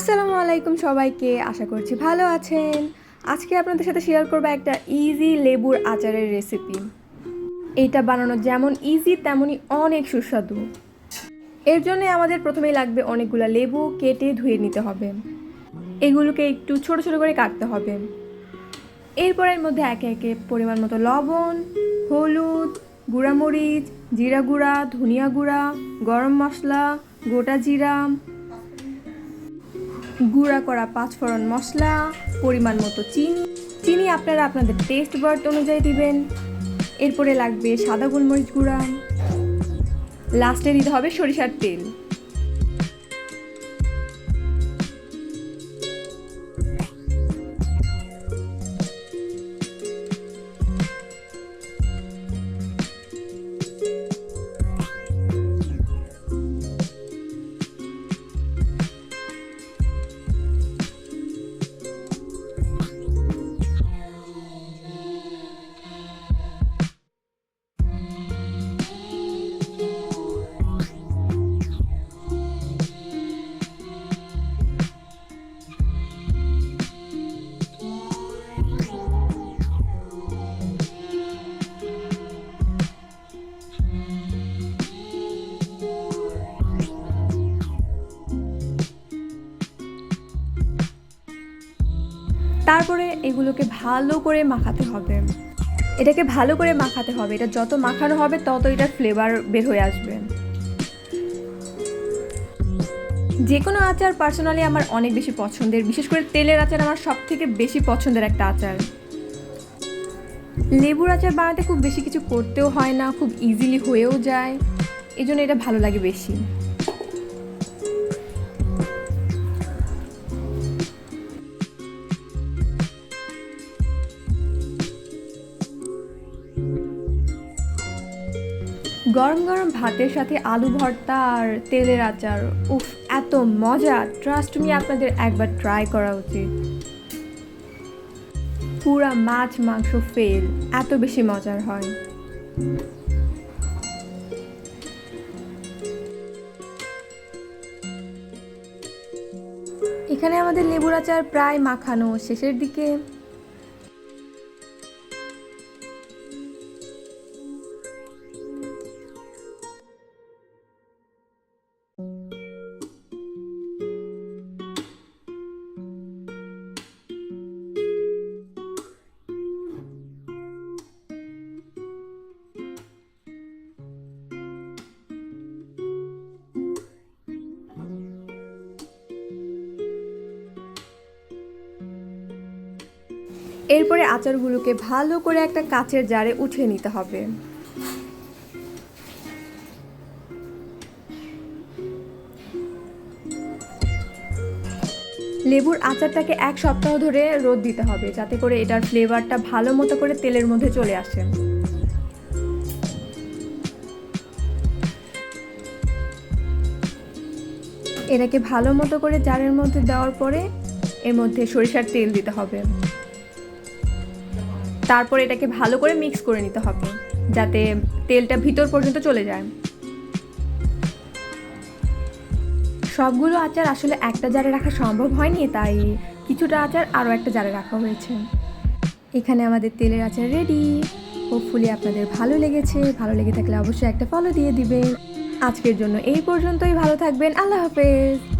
আসসালামু আলাইকুম সবাইকে, আশা করছি ভালো আছেন। আজকে আপনাদের সাথে শেয়ার করব একটা ইজি লেবুর আচারের রেসিপি এইটা বানানো যেমন ইজি তেমনই অনেক সুস্বাদু। এর জন্য আমাদের প্রথমেই লাগবে অনেকগুলো লেবু কেটে ধুয়ে নিতে হবে। এগুলোকে একটু ছোট ছোট করে কাটতে হবে। এরপর এর মধ্যে একে একে পরিমাণ মতো লবণ, হলুদ, গুঁড়ামরিচ, জিরা গুঁড়া, ধনিয়া গুঁড়া, গরম মশলা, গোটা জিরা গুঁড়া করা পাঁচফোড়ন মশলা, পরিমাণ মতো চিনি। চিনি আপনারা আপনাদের টেস্ট বার্ড অনুযায়ী দিবেন। এরপরে লাগবে সাদা গোলমরিচ গুঁড়া। লাস্টে দিতে হবে সরিষার তেল। তারপরে এগুলোকে ভালো করে মাখাতে হবে। এটাকে ভালো করে মাখাতে হবে। এটা যত মাখানো হবে, তত এটার ফ্লেভার বের হয়ে আসবে। যে কোনো আচার পার্সোনালি আমার অনেক বেশি পছন্দের। বিশেষ করে তেলের আচার আমার সব থেকে বেশি পছন্দের একটা আচার। লেবুর আচার বানাতে খুব বেশি কিছু করতেও হয় না, খুব ইজিলি হয়েও যায়। এই জন্য এটা ভালো লাগে বেশি। গরম গরম ভাতের সাথে আলু ভর্তা আর তেলের আচার। উফ, এত মজা। ট্রাস্ট মি আপনাদের একবার ট্রাই করা উচিত। পুরা মাছ মাংস ফেল এত বেশি মজার হয়। এখানে আমাদের লেবুর আচার প্রায় মাখানো। শেষের দিকে এরপরে আচারগুলোকে ভালো করে একটা কাচের জারে উঠিয়ে নিতে হবে। লেবুর আচারটাকে এক সপ্তাহ ধরে রোদ দিতে হবে, যাতে করে এটার ফ্লেভারটা ভালো মতো করে তেলের মধ্যে চলে আসে। এটাকে ভালো মতো করে জারের মধ্যে দেওয়ার পরে এর মধ্যে সরিষার তেল দিতে হবে। তারপর এটাকে ভালো করে মিক্স করে নিতে হবে, যাতে তেলটা ভিতর পর্যন্ত চলে যায়। সবগুলো আচার আসলে একটা জারে রাখা সম্ভব হয়নি, তাই কিছুটা আচার আরও একটা জারে রাখা হয়েছে। এখানে আমাদের তেলের আচার রেডি হোপফুলি আপনাদের ভালো লেগেছে। ভালো লেগে থাকলে অবশ্যই একটা ফলো দিয়ে দিবেন। আজকের জন্য এই পর্যন্তই। ভালো থাকবেন। আল্লাহ হাফেজ।